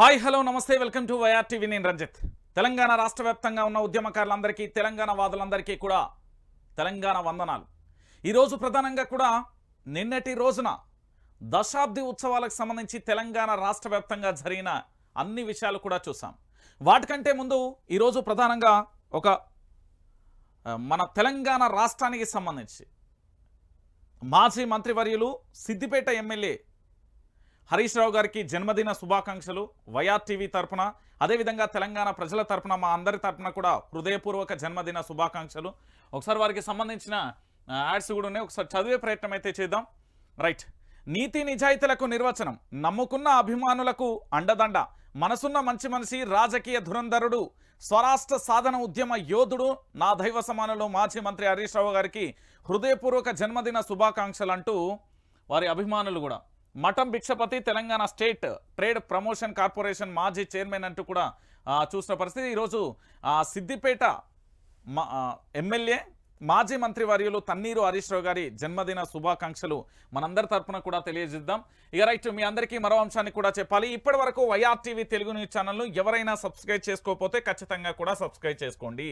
Hi hello నమస్తే welcome to YR TV. నేను రంజిత్. తెలంగాణ రాష్ట్ర వ్యాప్తంగా ఉన్న ఉద్యమకారులందరికీ తెలంగాణ వాదులందరికీ కూడా తెలంగాణ వందనాలు. ఈరోజు ప్రధానంగా కూడా నిన్నటి రోజున దశాబ్ది ఉత్సవాలకు సంబంధించి తెలంగాణ రాష్ట్ర జరిగిన అన్ని విషయాలు కూడా చూసాం వాటికంటే ముందు ఈరోజు ప్రధానంగా ఒక మన తెలంగాణ రాష్ట్రానికి సంబంధించి మాజీ మంత్రివర్యులు సిద్దిపేట ఎమ్మెల్యే హరీష్ రావు గారికి జన్మదిన శుభాకాంక్షలు. వైఆర్ టీవీ తరపున అదేవిధంగా తెలంగాణ ప్రజల తరఫున మా అందరి తరపున కూడా హృదయపూర్వక జన్మదిన శుభాకాంక్షలు. ఒకసారి వారికి సంబంధించిన యాడ్స్ కూడా ఉన్నాయి. ఒకసారి చదివే ప్రయత్నం అయితే చేద్దాం. రైట్. నీతి నిజాయితీలకు నిర్వచనం. నమ్ముకున్న అభిమానులకు అండదండ. మనసున్న మంచి మనిషి రాజకీయ ధురంధరుడు స్వరాష్ట్ర సాధన ఉద్యమ యోధుడు నా దైవ సమానులు మాజీ మంత్రి హరీష్ రావు గారికి హృదయపూర్వక జన్మదిన శుభాకాంక్షలు అంటూ వారి అభిమానులు కూడా. Matham Bhikshapathi Telangana state trade promotion corporation మాజీ చైర్మన్ అంటూ కూడా చూసిన పరిస్థితి. ఈరోజు సిద్దిపేట మా ఎమ్మెల్యే మాజీ మంత్రి వర్యులు తన్నీరు హరీష్ రావు గారి జన్మదిన శుభాకాంక్షలు మనందరి తరపున కూడా తెలియజేద్దాం. ఇక రైట్ మీ అందరికీ మరో అంశాన్ని కూడా చెప్పాలి. ఇప్పటి వరకు వైఆర్ టీవీ తెలుగు న్యూస్ ఛానల్ను ఎవరైనా సబ్స్క్రైబ్ చేసుకోకపోతే ఖచ్చితంగా కూడా సబ్స్క్రైబ్ చేసుకోండి.